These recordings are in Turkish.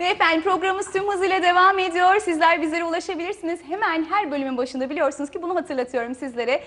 Ve efendim programımız tüm hızıyla devam ediyor. Sizler bizlere ulaşabilirsiniz. Hemen her bölümün başında biliyorsunuz ki bunu hatırlatıyorum sizlere.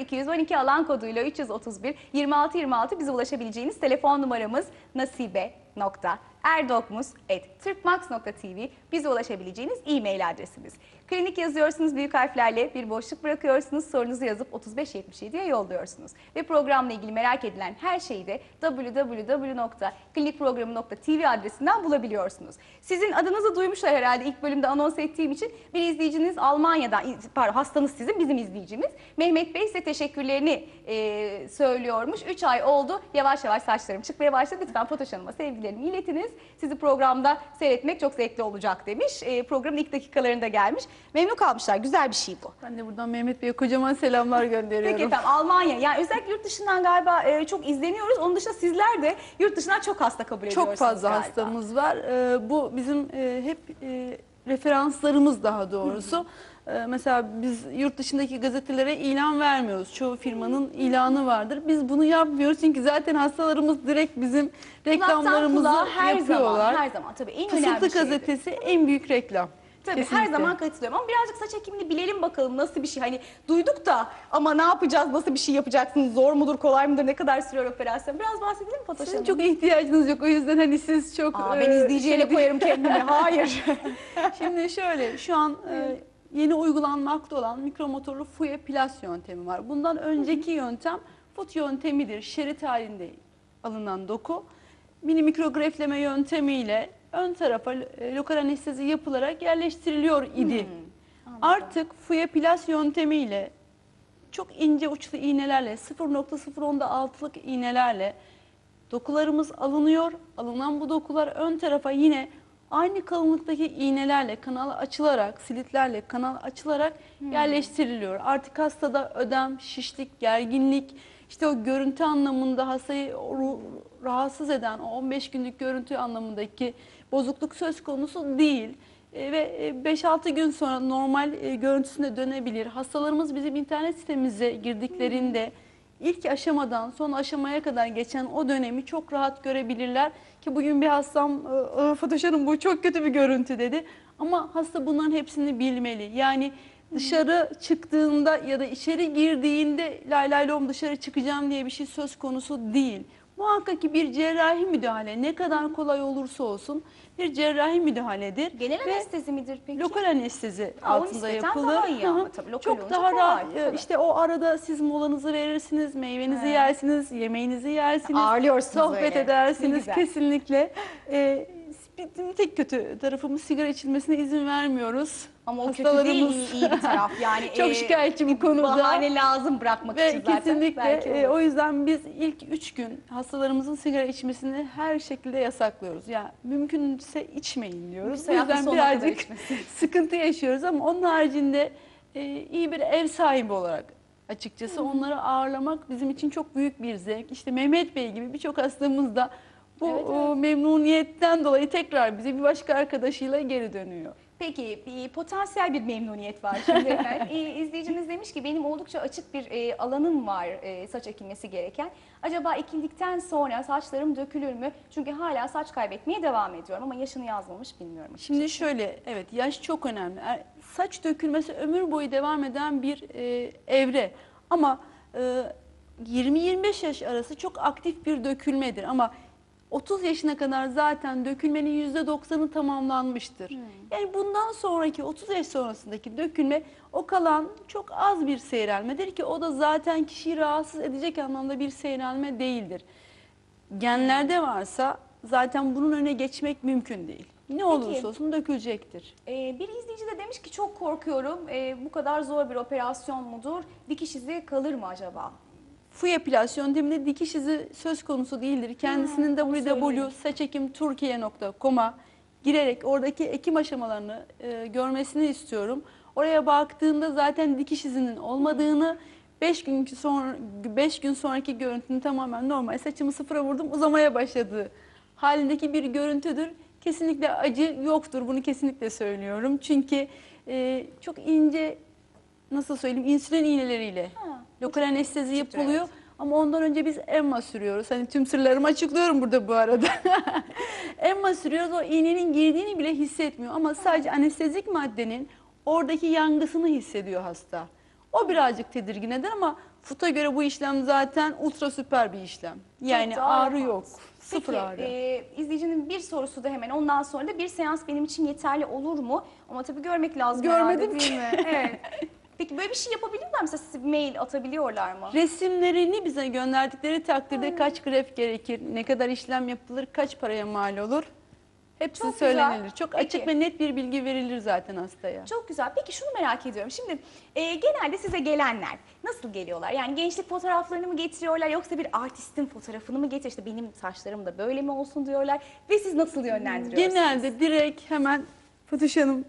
0212 alan koduyla 331 26 26 bize ulaşabileceğiniz telefon numaramız nasibe nokta erdokmus.türkmax.tv bize ulaşabileceğiniz e-mail adresimiz. Klinik yazıyorsunuz büyük harflerle bir boşluk bırakıyorsunuz sorunuzu yazıp 3577'ye yolluyorsunuz. Ve programla ilgili merak edilen her şeyi de www.klinikprogramı.tv adresinden bulabiliyorsunuz. Sizin adınızı duymuşlar herhalde ilk bölümde anons ettiğim için. Bir izleyiciniz Almanya'dan, pardon hastanız sizin bizim izleyicimiz. Mehmet Bey size teşekkürlerini e, söylüyormuş. 3 ay oldu yavaş yavaş saçlarım çıkmaya başladı. Lütfen Fatoş Hanım'a sevgilerimi iletiniz. Sizi programda seyretmek çok zevkli olacak demiş. E, programın ilk dakikalarında gelmiş. Memnun kalmışlar. Güzel bir şey bu. Ben de buradan Mehmet Bey'e kocaman selamlar gönderiyorum. Peki efendim Almanya. Yani özellikle yurt dışından galiba e, çok izleniyoruz. Onun dışında sizler de yurt dışından çok hasta kabul ediyorsunuz Çok fazla galiba. hastamız var. Ee, bu bizim e, hep e, referanslarımız daha doğrusu. Ee, mesela biz yurt dışındaki gazetelere ilan vermiyoruz. Çoğu firmanın ilanı vardır. Biz bunu yapmıyoruz çünkü zaten hastalarımız direkt bizim reklamlarımızı kulağa her yapıyorlar. zaman, her zaman tabii en önemli Fısıltı şey. gazetesi en büyük reklam. Tabii her Kesinlikle. zaman katılıyorum ama birazcık saç ekimini bilelim bakalım nasıl bir şey. Hani duyduk da ama ne yapacağız, nasıl bir şey yapacaksınız, zor mudur, kolay mıdır, ne kadar sürüyor operasyon? Biraz bahsedelim mi Fatoş Sizin Hanım? çok ihtiyacınız yok. O yüzden hani siz çok... Aa, e, ben izleyiciye şey- koyarım kendimi. Hayır. Şimdi şöyle şu an e, yeni uygulanmakta olan mikromotorlu FUE-Plus yöntemi var. Bundan önceki yöntem FUT yöntemidir. Şerit halinde alınan doku. Mini mikrogrefleme yöntemiyle ön tarafa e, lokal anestezi yapılarak yerleştiriliyor idi. Artık FUE-Plus yöntemiyle çok ince uçlu iğnelerle 0.010'da altılık iğnelerle dokularımız alınıyor. Alınan bu dokular ön tarafa yine aynı kalınlıktaki iğnelerle kanal açılarak, silitlerle kanal açılarak yerleştiriliyor. Artık hastada ödem, şişlik, gerginlik, işte o görüntü anlamında hastayı rahatsız eden o 15 günlük görüntü anlamındaki bozukluk söz konusu değil. E, ve e, 5-6 gün sonra normal e, görüntüsüne dönebilir. Hastalarımız bizim internet sitemize girdiklerinde ilk aşamadan son aşamaya kadar geçen o dönemi çok rahat görebilirler. Ki bugün bir hastam e, e, Fatoş Hanım bu çok kötü bir görüntü dedi. Ama hasta bunların hepsini bilmeli. Yani dışarı çıktığında ya da içeri girdiğinde lay lay lom dışarı çıkacağım diye bir şey söz konusu değil. Muhakkak ki bir cerrahi müdahale ne kadar kolay olursa olsun bir cerrahi müdahaledir. Genel Ve anestezi midir peki? Lokal anestezi Ha, altında yapılır. daha iyi ama tabii lokal Çok daha rahat. e, tabii. İşte o arada siz molanızı verirsiniz, meyvenizi He. yersiniz, yemeğinizi yersiniz. Ağırlıyorsunuz Sohbet öyle. Edersiniz kesinlikle. Ee, bizim tek kötü tarafımız sigara içilmesine izin vermiyoruz. Ama o kötü değil, iyi, iyi bir taraf. Yani Çok e, şikayetçi bu konuda. Bahane lazım bırakmak için Ve zaten. kesinlikle Belki e, o yüzden biz ilk üç gün hastalarımızın sigara içmesini her şekilde yasaklıyoruz. Yani mümkünse içmeyin diyoruz. Biz O yüzden birazcık sıkıntı yaşıyoruz ama onun haricinde e, iyi bir ev sahibi olarak açıkçası onları ağırlamak bizim için çok büyük bir zevk. İşte Mehmet Bey gibi birçok hastamız da bu Evet, o, memnuniyetten dolayı tekrar bize bir başka arkadaşıyla geri dönüyor. Peki bir potansiyel bir memnuniyet var şimdi efendim. İzleyicimiz demiş ki benim oldukça açık bir e, alanım var e, saç ekilmesi gereken. Acaba ekildikten sonra saçlarım dökülür mü? Çünkü hala saç kaybetmeye devam ediyorum ama yaşını yazmamış bilmiyorum. Şimdi şöyle, evet yaş çok önemli. Er- Saç dökülmesi ömür boyu devam eden bir e, evre. Ama e, 20-25 yaş arası çok aktif bir dökülmedir. Ama 30 yaşına kadar zaten dökülmenin %90'ı tamamlanmıştır. Yani bundan sonraki 30 yaş sonrasındaki dökülme o kalan çok az bir seyrelmedir ki o da zaten kişiyi rahatsız edecek anlamda bir seyrelme değildir. Genlerde varsa zaten bunun önüne geçmek mümkün değil. Ne olursa olsun dökülecektir. Ee, bir izleyici de demiş ki çok korkuyorum. Ee, bu kadar zor bir operasyon mudur? Dikiş izi kalır mı acaba? FUEPLAS yönteminde dikiş izi söz konusu değildir. Kendisinin söyleyin. www.saçekimturkiye.com'a girerek oradaki ekim aşamalarını e, görmesini istiyorum. Oraya baktığında zaten dikiş izinin olmadığını 5 gün sonra 5 gün sonraki görüntünün tamamen normal saçımı sıfıra vurdum uzamaya başladığı halindeki bir görüntüdür. Kesinlikle acı yoktur. Bunu kesinlikle söylüyorum. Çünkü e, çok ince nasıl söyleyeyim insülin iğneleriyle Ha, lokal anestezi yapılıyor. Ama ondan önce biz emma sürüyoruz. Hani tüm sırlarımı açıklıyorum burada bu arada. emma sürüyoruz. O iğnenin girdiğini bile hissetmiyor. Ama sadece anestezik maddenin oradaki yangısını hissediyor hasta. O birazcık tedirgin eder ama FUT'a göre bu işlem zaten ultra süper bir işlem. Yani ağrı rahat. yok. Sıfır Peki, ağrı. e, izleyicinin bir sorusu da hemen ondan sonra da bir seans benim için yeterli olur mu? Ama tabii görmek lazım Görmedim herhalde, değil mi? Evet. Peki böyle bir şey yapabilirler mi? Mesela size mail atabiliyorlar mı? Resimlerini bize gönderdikleri takdirde kaç gref gerekir, ne kadar işlem yapılır, kaç paraya mal olur? Hepsi Çok güzel. söylenilir. Çok Peki. açık ve net bir bilgi verilir zaten hastaya. Çok güzel. Peki şunu merak ediyorum. Şimdi e, genelde size gelenler nasıl geliyorlar? Yani gençlik fotoğraflarını mı getiriyorlar yoksa bir artistin fotoğrafını mı getiriyor? İşte benim saçlarım da böyle mi olsun diyorlar ve siz nasıl yönlendiriyorsunuz? Genelde direkt hemen Fatuş Hanım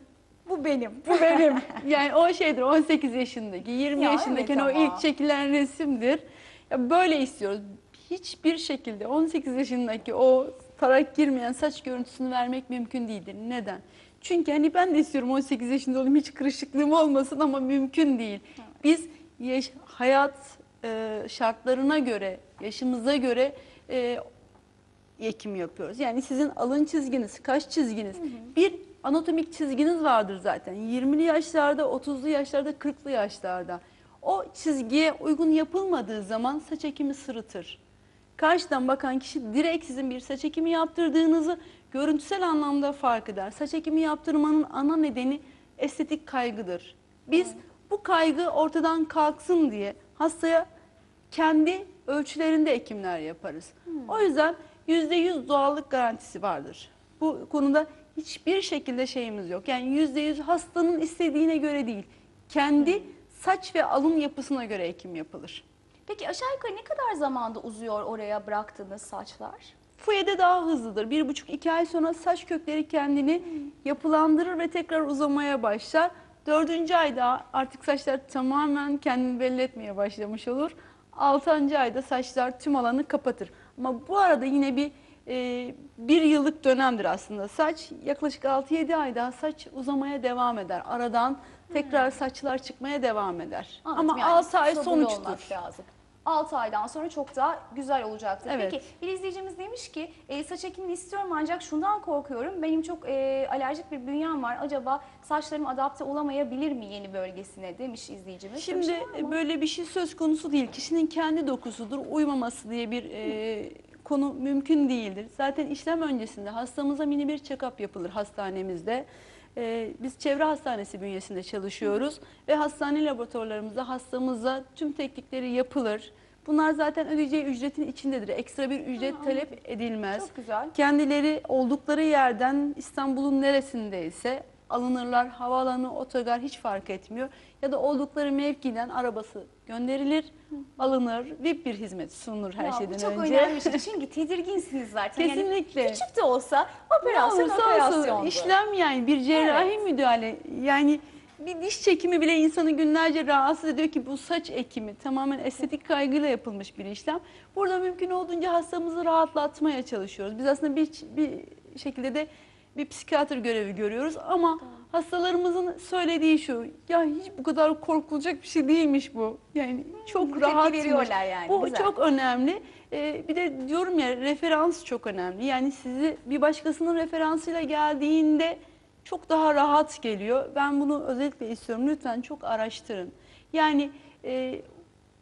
bu benim. bu benim. yani o şeydir 18 yaşındaki, 20 Ya yaşındayken evet o ama. ilk çekilen resimdir. Ya böyle istiyoruz. Hiçbir şekilde 18 yaşındaki o tarak girmeyen saç görüntüsünü vermek mümkün değildir. Neden? Çünkü hani ben de istiyorum 18 yaşında olayım hiç kırışıklığım olmasın ama mümkün değil. Biz yaş- hayat e, şartlarına göre, yaşımıza göre e, ekim yapıyoruz. Yani sizin alın çizginiz, kaş çizginiz, bir anatomik çizginiz vardır zaten. 20'li yaşlarda, 30'lu yaşlarda, 40'lı yaşlarda. O çizgiye uygun yapılmadığı zaman saç ekimi sırıtır. Karşıdan bakan kişi direkt sizin bir saç ekimi yaptırdığınızı görüntüsel anlamda fark eder. Saç ekimi yaptırmanın ana nedeni estetik kaygıdır. Biz bu kaygı ortadan kalksın diye hastaya kendi ölçülerinde ekimler yaparız. O yüzden %100 doğallık garantisi vardır. Bu konuda hiçbir şekilde şeyimiz yok. Yani %100 hastanın istediğine göre değil. Kendi saç ve alın yapısına göre ekim yapılır. Peki aşağı yukarı ne kadar zamanda uzuyor oraya bıraktığınız saçlar? Fuyede daha hızlıdır. Bir buçuk iki ay sonra saç kökleri kendini yapılandırır ve tekrar uzamaya başlar. Dördüncü ayda artık saçlar tamamen kendini belli etmeye başlamış olur. Altıncı ayda saçlar tüm alanı kapatır. Ama bu arada yine bir e, bir yıllık dönemdir aslında. Saç yaklaşık 6-7 ayda saç uzamaya devam eder. Aradan tekrar saçlar çıkmaya devam eder. Anladım. Ama Yani 6 ay sabırlı sonuçtur. lazım. 6 aydan sonra çok daha güzel olacaktır. Evet. Peki bir izleyicimiz demiş ki e, saç ekimini istiyorum ancak şundan korkuyorum. Benim çok e, alerjik bir bünyem var. Acaba saçlarım adapte olamayabilir mi yeni bölgesine demiş izleyicimiz. Şimdi Böyle bir şey var mı? böyle bir şey söz konusu değil. Kişinin kendi dokusudur. Uymaması diye bir e, konu mümkün değildir. Zaten işlem öncesinde hastamıza mini bir check-up yapılır hastanemizde. E, biz çevre hastanesi bünyesinde çalışıyoruz ve hastane laboratuvarlarımızda hastamıza tüm teknikleri yapılır. Bunlar zaten ödeyeceği ücretin içindedir. Ekstra bir ücret talep edilmez. Çok güzel. Kendileri oldukları yerden İstanbul'un neresindeyse alınırlar. Havaalanı, otogar hiç fark etmiyor. Ya da oldukları mevkiden arabası gönderilir, alınır. VIP bir hizmet sunulur her Ya, şeyden çok önce. önemli bir şey. Çünkü tedirginsiniz zaten. Yani Kesinlikle. küçük de olsa operasyon olursa olsun operasyondu. işlem yani bir cerrahi Evet. müdahale. Yani bir diş çekimi bile insanı günlerce rahatsız ediyor ki bu saç ekimi tamamen estetik kaygıyla yapılmış bir işlem. Burada mümkün olduğunca hastamızı rahatlatmaya çalışıyoruz. Biz aslında bir, bir şekilde de bir psikiyatr görevi görüyoruz ama hastalarımızın söylediği şu ya hiç bu kadar korkulacak bir şey değilmiş bu. Yani çok tepki rahatmış. veriyorlar yani, Bu güzel. çok önemli. Ee, bir de diyorum ya referans çok önemli. Yani sizi bir başkasının referansıyla geldiğinde çok daha rahat geliyor. Ben bunu özellikle istiyorum. Lütfen çok araştırın. Yani e,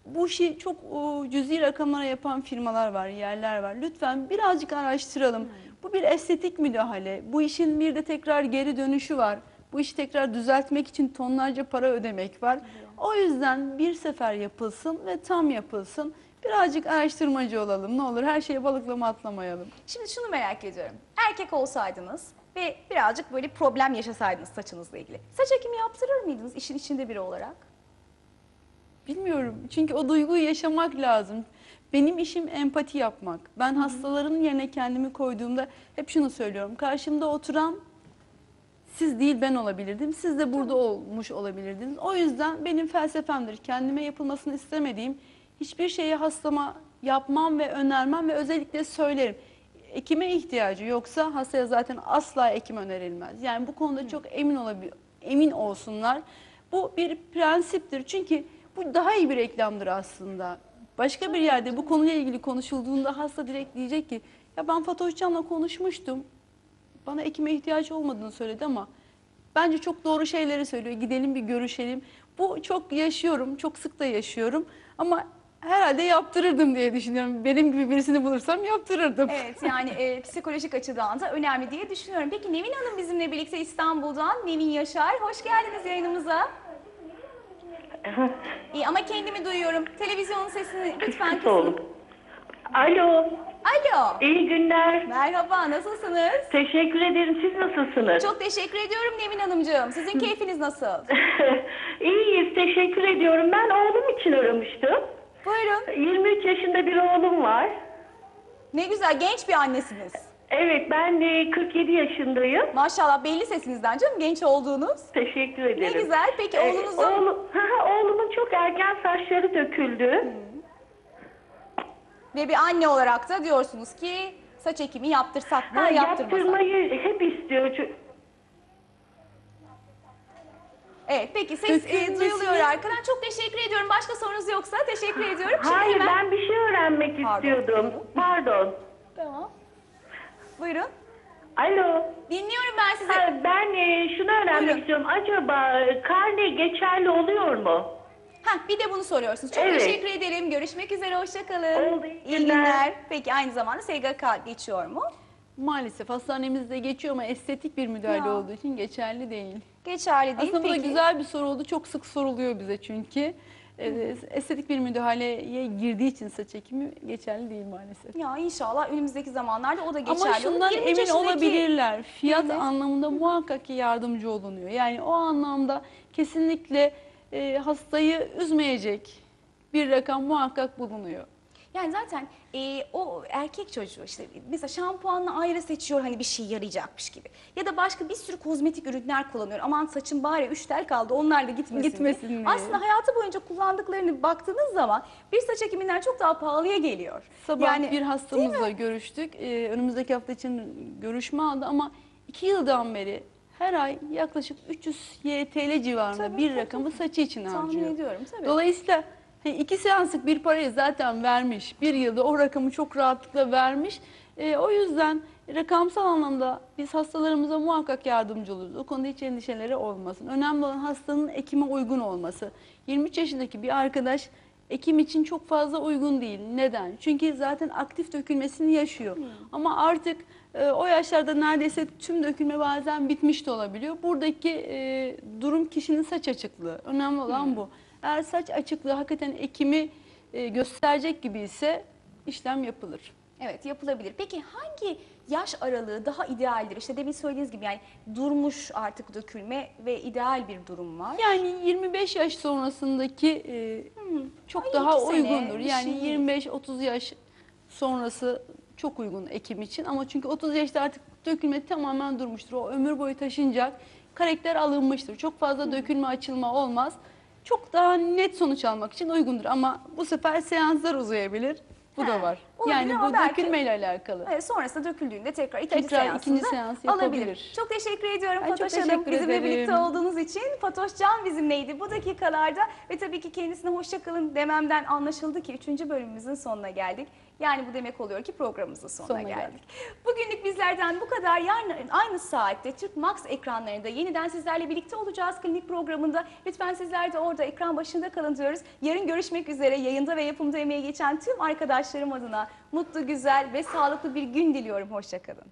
bu işi çok o, cüzi rakamlara yapan firmalar var, yerler var. Lütfen birazcık araştıralım. Bu bir estetik müdahale. Bu işin bir de tekrar geri dönüşü var. Bu işi tekrar düzeltmek için tonlarca para ödemek var. O yüzden bir sefer yapılsın ve tam yapılsın. Birazcık araştırmacı olalım. Ne olur her şeye balıklama atlamayalım. Şimdi şunu merak ediyorum. Erkek olsaydınız ve birazcık böyle problem yaşasaydınız saçınızla ilgili. Saç ekimi yaptırır mıydınız işin içinde biri olarak? Bilmiyorum. Çünkü o duyguyu yaşamak lazım. Benim işim empati yapmak. Ben hastaların yerine kendimi koyduğumda hep şunu söylüyorum. Karşımda oturan siz değil ben olabilirdim. Siz de burada olmuş olabilirdiniz. O yüzden benim felsefemdir. Kendime yapılmasını istemediğim hiçbir şeyi hastama yapmam ve önermem ve özellikle söylerim. Ekime ihtiyacı yoksa hastaya zaten asla ekim önerilmez. Yani bu konuda çok emin olabil emin olsunlar. Bu bir prensiptir. Çünkü bu daha iyi bir reklamdır aslında. Başka bir yerde bu konuyla ilgili konuşulduğunda hasta direkt diyecek ki ya ben Fatoş Can'la konuşmuştum. Bana ekime ihtiyaç olmadığını söyledi ama bence çok doğru şeyleri söylüyor. Gidelim bir görüşelim. Bu çok yaşıyorum, çok sık da yaşıyorum ama herhalde yaptırırdım diye düşünüyorum. Benim gibi birisini bulursam yaptırırdım. Evet yani e, psikolojik açıdan da önemli diye düşünüyorum. Peki Nevin Hanım bizimle birlikte İstanbul'dan. Nevin Yaşar. Hoş geldiniz yayınımıza. İyi ama kendimi duyuyorum. Televizyonun sesini lütfen kesin. olun. Alo, Alo. iyi günler. Merhaba, nasılsınız? Teşekkür ederim. Siz nasılsınız? Çok teşekkür ediyorum Nevin Hanımcığım. Sizin keyfiniz nasıl? İyiyiz, teşekkür ediyorum. Ben oğlum için aramıştım. Buyurun. 23 yaşında bir oğlum var. Ne güzel, genç bir annesiniz. Evet, ben de 47 yaşındayım. Maşallah belli sesinizden canım genç olduğunuz. Teşekkür Ne ederim. güzel. Peki Ee, oğlunuzun... oğlum- oğlumun çok erken saçları döküldü. Ve bir anne olarak da diyorsunuz ki saç ekimi yaptırsak mı, Ha, yaptırmasak mı? yaptırmayı hep istiyor. Ço- Evet peki ses e, Dökülmesini- duyuluyor arkadan. Çok teşekkür ediyorum. Başka sorunuz yoksa teşekkür ediyorum. Şimdi Hayır, hemen- ben bir şey öğrenmek Pardon. istiyordum. Pardon. Tamam. Buyurun. Alo. Dinliyorum ben sizi. Ha, ben e, şunu öğrenmek Buyurun. istiyorum. Acaba e, karne geçerli oluyor mu? Ha bir de bunu soruyorsunuz. Çok Evet. teşekkür ederim. Görüşmek üzere. Hoşçakalın. Oldu, iyi İyi günler. günler. Peki aynı zamanda SGK geçiyor mu? Maalesef hastanemizde geçiyor ama estetik bir müdahale Ya. olduğu için geçerli değil. Geçerli değil. Aslında bu da Peki. güzel bir soru oldu. Çok sık soruluyor bize çünkü. Ee, estetik bir müdahaleye girdiği için saç ekimi geçerli değil maalesef. Ya inşallah önümüzdeki zamanlarda o da geçerli Ama şundan 23 emin yaşındaki- olabilirler. Fiyat Evet. anlamında muhakkak ki yardımcı olunuyor. Yani o anlamda kesinlikle e, hastayı üzmeyecek bir rakam muhakkak bulunuyor. Yani zaten e, o erkek çocuğu işte mesela şampuanla ayrı seçiyor hani bir şey yarayacakmış gibi. Ya da başka bir sürü kozmetik ürünler kullanıyor. Aman saçım bari üç tel kaldı onlar da gitmesin. Gitmesin diye. Aslında hayatı boyunca kullandıklarını baktığınız zaman bir saç ekiminden çok daha pahalıya geliyor. Sabah yani, bir hastamızla görüştük. Ee, önümüzdeki hafta için görüşme aldı ama iki yıldan beri her ay yaklaşık 300 YTL civarında Tabii, bir tabii, rakamı saçı için tahmin harcıyor. ediyorum tabii. Dolayısıyla hani iki seanslık bir parayı zaten vermiş. Bir yılda o rakamı çok rahatlıkla vermiş. Ee, o yüzden rakamsal anlamda biz hastalarımıza muhakkak yardımcı oluruz. O konuda hiç endişeleri olmasın. Önemli olan hastanın ekime uygun olması. 23 yaşındaki bir arkadaş ekim için çok fazla uygun değil. Neden? Çünkü zaten aktif dökülmesini yaşıyor. Ama artık e, o yaşlarda neredeyse tüm dökülme bazen bitmiş de olabiliyor. Buradaki e, durum kişinin saç açıklığı. Önemli olan bu. Eğer saç açıklığı hakikaten ekimi e, gösterecek gibi ise işlem yapılır. Evet yapılabilir. Peki hangi yaş aralığı daha idealdir? İşte demin söylediğiniz gibi yani durmuş artık dökülme ve ideal bir durum var. Yani 25 yaş sonrasındaki e, çok Ay, daha sene uygundur. Yani şey. 25-30 yaş sonrası çok uygun ekim için ama çünkü 30 yaşta artık dökülme tamamen durmuştur. O ömür boyu taşınacak. Karakter alınmıştır. Çok fazla dökülme açılma olmaz. Çok daha net sonuç almak için uygundur ama bu sefer seanslar uzayabilir. Bu Ha, da var. Yani bu dökülmeyle alakalı. Evet, sonrasında döküldüğünde tekrar ikinci Tekrar seansında ikinci seans alabilir. Çok teşekkür ediyorum çok Fatoş Hanım teşekkür bizimle ederim. birlikte olduğunuz için. Fatoş Can bizimleydi bu dakikalarda ve tabii ki kendisine hoşçakalın dememden anlaşıldı ki 3. bölümümüzün sonuna geldik. Yani bu demek oluyor ki programımızın sonuna, Sonuna geldik. geldik. Bugünlük bizlerden bu kadar. Yarın aynı saatte Türk Max ekranlarında yeniden sizlerle birlikte olacağız klinik programında. Lütfen sizler de orada ekran başında kalın diyoruz. Yarın görüşmek üzere. Yayında ve yapımda emeği geçen tüm arkadaşlarım adına mutlu, güzel ve sağlıklı bir gün diliyorum. Hoşçakalın.